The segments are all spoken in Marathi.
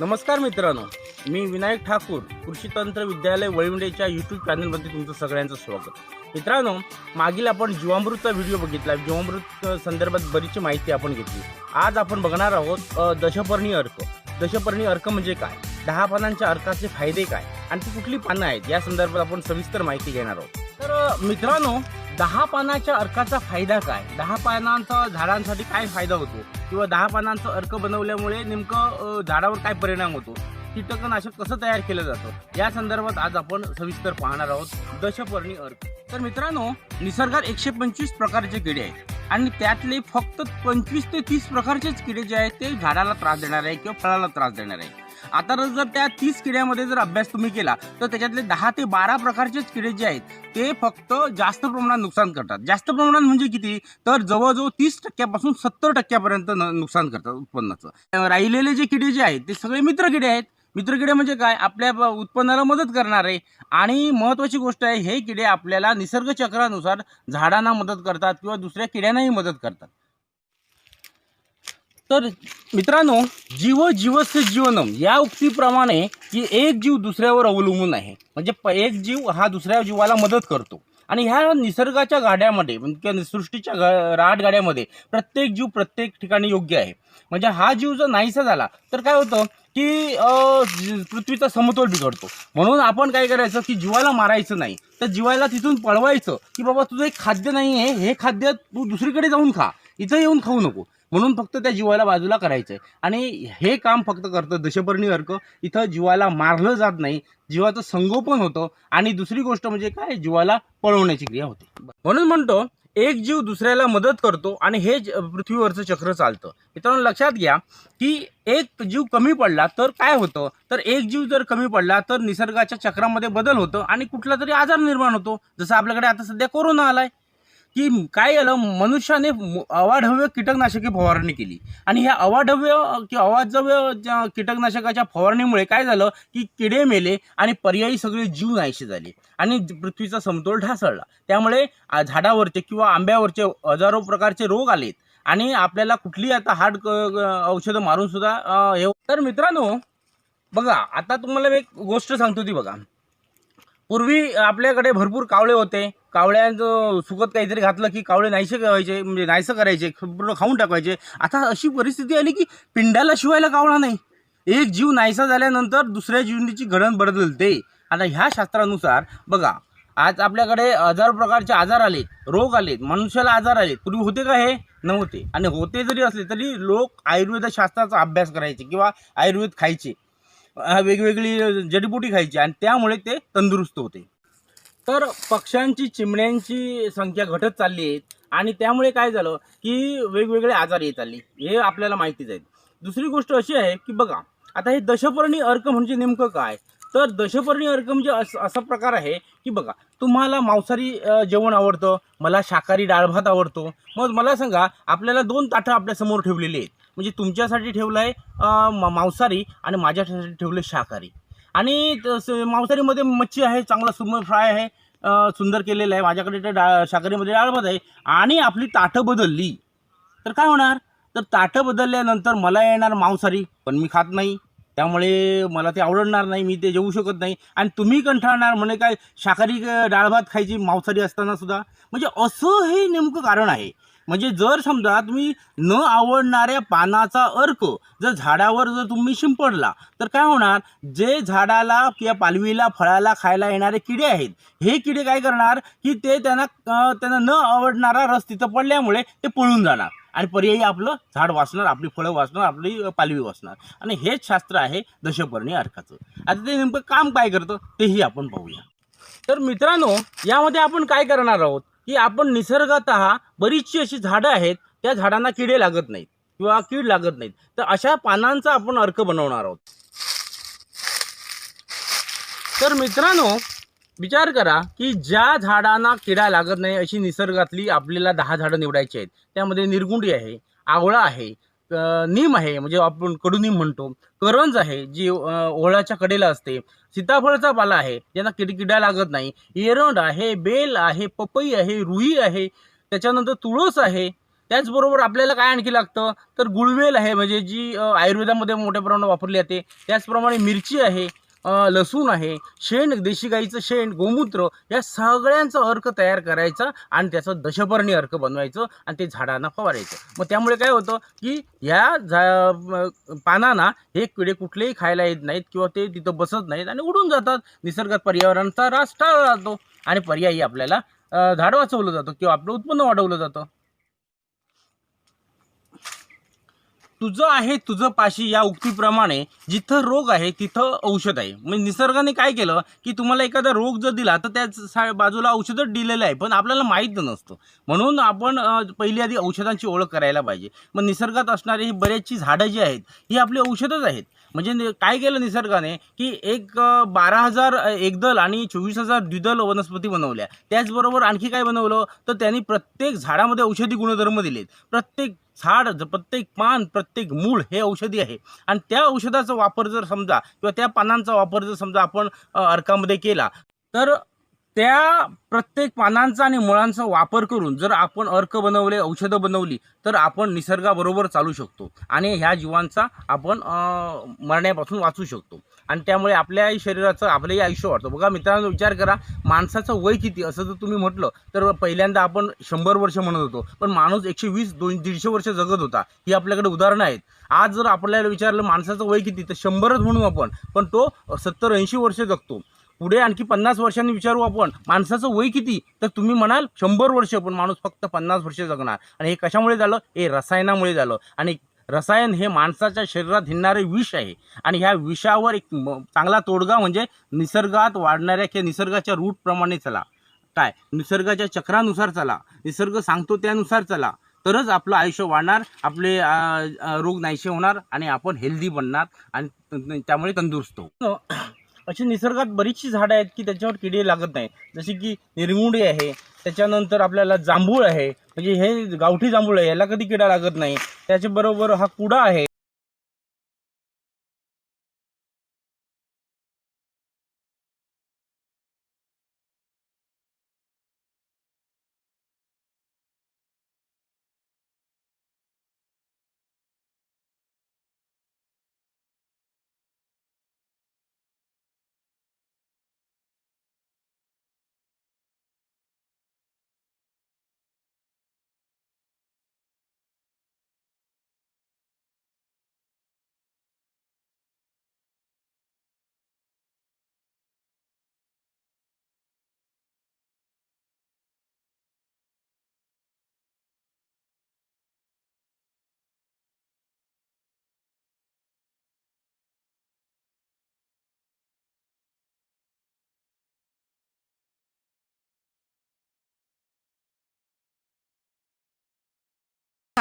नमस्कार मित्रांनो मी विनायक ठाकूर कृषी तंत्र विद्यालय वळिवडेच्या यूट्यूब चॅनलमध्ये तुमचं सगळ्यांचं स्वागत. मित्रांनो मागील आपण जीवामृतचा व्हिडिओ बघितला. जीवामृत संदर्भात बरीचशी माहिती आपण घेतली. आज आपण बघणार आहोत दशपर्णी अर्क. दशपर्णी अर्क म्हणजे काय? दहा पानांच्या अर्काचे फायदे काय? आणि ती कुठली पानं आहेत? या संदर्भात आपण सविस्तर माहिती घेणार आहोत. तर मित्रांनो दहा पानाच्या अर्काचा फायदा काय? दहा पानांचा झाडांसाठी काय फायदा होतो? किंवा दहा पानांचा अर्क बनवल्यामुळे नेमकं झाडावर काय परिणाम होतो? कीटकनाशक कसं तयार केलं जातं? या संदर्भात आज आपण सविस्तर पाहणार आहोत दशपर्णी अर्क. तर मित्रांनो निसर्गात एकशे पंचवीस प्रकारचे किडे आहेत. आणि त्यातले फक्त पंचवीस ते तीस प्रकारचेच किडे जे आहेत ते झाडाला त्रास देणार आहे किंवा फळाला त्रास देणार आहे आता जर त्या तीस किड्यामध्ये जर अभ्यास तुम्ही केला तर त्याच्यातले दहा ते बारा प्रकारचेच किडे जे आहेत ते फक्त जास्त प्रमाणात नुकसान करतात. जास्त प्रमाणात म्हणजे किती? तर जवळजवळ तीस टक्क्यापासून सत्तर टक्क्यापर्यंत न- नुकसान करतात उत्पन्नाचं. राहिलेले जे किडे जे आहेत ते सगळे मित्र किडे आहेत. मित्र किडे म्हणजे काय? आपल्या उत्पन्नाला मदत करणारे आणि महत्वाची गोष्ट आहे हे किडे आपल्याला निसर्ग चक्रानुसार झाडांना मदत करतात किंवा दुसऱ्या किड्यांनाही मदत करतात. तर मित्रांनो जीव जीवस्य जीवनम या उक्तीप्रमाणे की एक जीव दुसऱ्यावर अवलंबून आहे. म्हणजे प- एक जीव हा दुसऱ्या जीवाला मदत करतो. आणि ह्या निसर्गाच्या गाड्यामध्ये म्हणजे सृष्टीच्या गा गाड्यामध्ये प्रत्येक जीव प्रत्येक ठिकाणी योग्य आहे. म्हणजे हा जीव जर नाहीसा झाला तर काय होतं की पृथ्वीचा समतोल बिघडतो. म्हणून आपण काय करायचं की जीवाला मारायचं नाही. तर जीवाला तिथून पळवायचं की बाबा तुझं एक खाद्य नाही आहे हे खाद्य तू दुसरीकडे जाऊन खा. इथं येऊन खाऊ नको. म्हणून फक्त त्या जीवाला बाजूला करायचं आहे आणि हे काम फक्त करतं दशपर्णी अर्क. इथं जीवाला मारलं जात नाही. जीवाचं संगोपन होतं. आणि दुसरी गोष्ट म्हणजे काय? जीवाला पळवण्याची क्रिया होते. म्हणून म्हणतो एक जीव दुसऱ्याला मदत करतो आणि हे पृथ्वीवरचं चक्र चालतं. मित्रांनो लक्षात घ्या की एक जीव कमी पडला तर काय होतं? तर एक जीव जर कमी पडला तर निसर्गाच्या चक्रामध्ये बदल होतं आणि कुठला तरी आजार निर्माण होतो. जसं आपल्याकडे आता सध्या कोरोना आलाय. की काय झालं मनुष्याने अवाढव्य कीटकनाशके फवारणी केली. आणि ह्या अवाढव्य की अवाजव्य ज्या कीटकनाशकाच्या फवारणीमुळे काय झालं की किडे मेले आणि पर्यायी सगळे जीव नाहीसे झाले. आणि पृथ्वीचा समतोल ढासळला. त्यामुळे झाडावरचे किंवा आंब्यावरचे हजारो प्रकारचे रोग आलेत. आणि आपल्याला कुठली आता हार्ड औषधं मारून सुद्धा अ, हे तर मित्रांनो बघा आता तुम्हाला एक गोष्ट सांगतो ती बघा. पूर्वी आपल्याकडे भरपूर कावळे होते. कावळ्यांचं सुकत काहीतरी घातलं की कावळे नाहीसे करायचे म्हणजे नाहीसं करायचे पूर्ण खाऊन टाकायचे. आता अशी परिस्थिती आली की पिंडाला शिवायला कावळा नाही. एक जीव नाहीसा झाल्यानंतर दुसऱ्या जीवनीची घडण बदलते. आता ह्या शास्त्रानुसार बघा आज आपल्याकडे हजार प्रकारचे आजार आले रोग आलेत मनुष्याला आजार आले पूर्वी होते का हे? नव्हते. आणि होते जरी असले तरी लोक आयुर्वेद शास्त्राचा अभ्यास करायचे किंवा आयुर्वेद खायचे. वेगवेगळी जडीबुटी खायची आणि त्यामुळे ते तंदुरुस्त होते. तर पक्ष्यांची चिमण्यांची संख्या घटत चालली आहे आणि त्यामुळे काय झालं की वेगवेगळे आजार येत आले हे आपल्याला माहितीच आहे. दुसरी गोष्ट अशी आहे की बघा आता हे दशपर्णी अर्क म्हणजे नेमकं काय? तर दशपर्णी अर्क म्हणजे असं असा प्रकार आहे की बघा तुम्हाला मांसाहारी जेवण आवडतं मला शाकाहारी डाळ भात आवडतो. मग मला सांगा आपल्याला दोन ताटं आपल्यासमोर ठेवलेली आहेत. म्हणजे तुमच्यासाठी ठेवलं आहे मांसाहारी आणि माझ्यासाठी ठेवलं शाकाहारी. आणि मांसाहारीमध्ये मच्छी आहे चांगला सुरमई फ्राय आहे सुंदर केलेलं आहे माझ्याकडे तर डाळ शाकाहारीमध्ये डाळभात आहे आणि आपली ताटं बदलली. तर काय होणार? तर ताटं बदलल्यानंतर मला येणार मांसाहारी पण मी खात नाही. त्यामुळे मला ते आवडणार नाही मी ते जेवू शकत नाही. आणि तुम्ही कंठाळणार म्हणे काय शाकाहारी डाळभात खायची मांसाहारी असताना सुद्धा. म्हणजे असं हे नेमकं कारण आहे. म्हणजे जर समजा तुम्ही न आवडणाऱ्या पानाचा अर्क जर झाडावर जर तुम्ही शिंपडला तर काय होणार? जे झाडाला किंवा पालवीला फळाला खायला येणारे किडे आहेत हे किडे काय करणार? की ते त्यांना त्यांना न आवडणारा रस तिथं पडल्यामुळे ते पळून जाणार. आणि पर्यायी आपलं झाड वाचणार आपली फळं वाचणार आपली पालवी वाचणार. आणि हेच शास्त्र आहे दशपर्णी अर्काचं. आता ते नेमकं काम काय करतं? तेही आपण पाहूया. तर मित्रांनो यामध्ये आपण काय करणार आहोत? की आपण निसर्गात बरीचशी अशी झाडं आहेत त्या झाडांना किडे लागत नाहीत किंवा कीड लागत नाहीत. तर अशा पानांचा आपण अर्क बनवणार आहोत. तर मित्रांनो विचार करा की ज्या झाडांना किडा लागत नाही अशी निसर्गातली आपल्याला दहा झाडं निवडायची आहेत. त्यामध्ये निरगुंडी आहे आवळा आहे नीम आहे म्हणजे आपण कडुनीम म्हणतो. करंज आहे जी ओळाच्या कडेला असते. सीताफळाचा पाला आहे ज्यांना किडकिड्या लागत नाही. एरंड आहे बेल आहे पपई आहे रुई आहे त्याच्यानंतर तुळस आहे. त्याचबरोबर आपल्याला काय आणखी लागतं? तर गुळवेल आहे म्हणजे जी आयुर्वेदामध्ये मोठ्या प्रमाणात वापरली जाते. त्याचप्रमाणे मिरची आहे. लसूण आहे शेण देशी गाईचं शेण गोमूत्र या सगळ्यांचा अर्क तयार करायचा आणि त्याचं दशपर्णी अर्क बनवायचं आणि ते झाडांना फवारायचं. मग त्यामुळे काय होतं की या झा पानांना हे किडे कुठलेही खायला येत नाहीत किंवा ते तिथं बसत नाहीत आणि उडून जातात. निसर्गात पर्यावरणाचा रास टाळला जातो आणि पर्यायी आपल्याला झाड वाचवलं जातं किंवा आपलं उत्पन्न वाढवलं जातं. तुझं आहे तुझं पाशी या उक्तीप्रमाणे जिथं रोग आहे तिथं औषध आहे. म्हणजे निसर्गाने काय केलं की तुम्हाला एखादा रोग जर दिला तर त्याच सा- बाजूला औषधं दिलेलं आहे. पण आपल्याला माहीत नसतं. म्हणून आपण पहिली आधी औषधांची ओळख करायला पाहिजे. मग निसर्गात असणारी ही बरेचशी झाडं जी आहेत ही आपली औषधच आहेत. म्हणजे काय केलं निसर्गाने की एक बारा हजार एकदल आणि चोवीस हजार द्विदल वनस्पती बनवल्या. त्याचबरोबर आणखी काय बनवलं? तर त्यांनी प्रत्येक झाडामध्ये औषधी गुणधर्म दिलेत. प्रत्येक झाड प्रत्येक पान प्रत्येक मूळ हे औषधी आहे. आणि त्या औषधाचा वापर जर समजा किंवा त्या पानांचा वापर जर समजा आपण अर्कामध्ये केला तर त्या प्रत्येक पानांचा आणि मुळांचा वापर करून जर आपण अर्क बनवले औषधं बनवली तर आपण निसर्गाबरोबर चालू शकतो. आणि ह्या जीवांचा आपण मरण्यापासून वाचू शकतो. आणि त्यामुळे आपल्याही शरीराचं आपलंही आयुष्य वाढतं. बघा मित्रांनो विचार करा माणसाचं वय किती? असं जर तुम्ही म्हटलं तर पहिल्यांदा आपण शंभर वर्ष म्हणत होतो. पण माणूस एकशे वीस दोन दीडशे वर्ष जगत होता. ही आपल्याकडे उदाहरणं आहेत. आज जर आपल्याला विचारलं माणसाचं वय किती? तर शंभरच म्हणू आपण. पण तो सत्तर ऐंशी वर्ष जगतो. पुढे आणखी पन्नास वर्षांनी विचारू आपण. माणसाचं वय किती? तर तुम्ही म्हणाल शंभर वर्ष पण माणूस फक्त पन्नास वर्ष जगणार. आणि हे कशामुळे झालं? हे रसायनामुळे झालं. आणि रसायन हे माणसाच्या शरीरात हिंडणारे विष आहे. आणि ह्या विषावर एक चांगला तोडगा म्हणजे निसर्गात वाढणाऱ्या किंवा निसर्गाच्या रूटप्रमाणे चला. काय? निसर्गाच्या चक्रानुसार चला. निसर्ग सांगतो त्यानुसार चला. तरच आपलं आयुष्य वाढणार आपले रोग नाहीसे होणार आणि आपण हेल्दी बनणार आणि त्यामुळे तंदुरुस्त होऊ. अशी निसर्गात बरीचशी झाडं आहेत की त्याच्यावर किडे लागत नाही जसे की निरमुंडी आहे त्याच्यानंतर आपल्याला जांभूळ आहे म्हणजे हे गावठी जांभूळ आहे याला कधी किडा लागत नाही. त्याच्याबरोबर हा कुडा आहे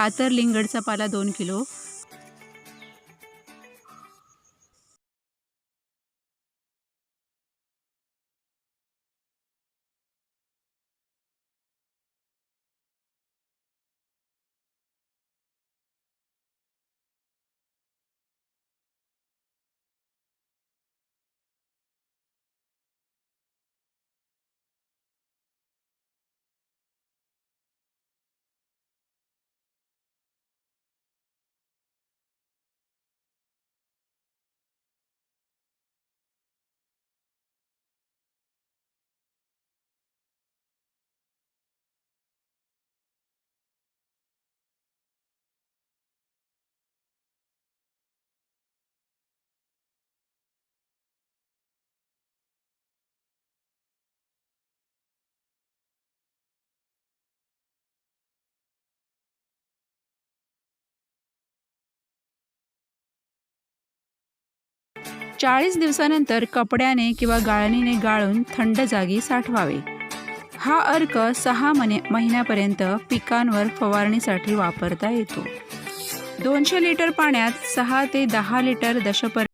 कातर लिंगडचा पाला दोन किलो चाळीस दिवसानंतर कपड्याने किंवा गाळणीने गाळून थंड जागी साठवावे. हा अर्क सहा मने महिन्यापर्यंत पिकांवर फवारणीसाठी वापरता येतो. दोनशे लिटर पाण्यात सहा ते दहा लिटर दशपर्य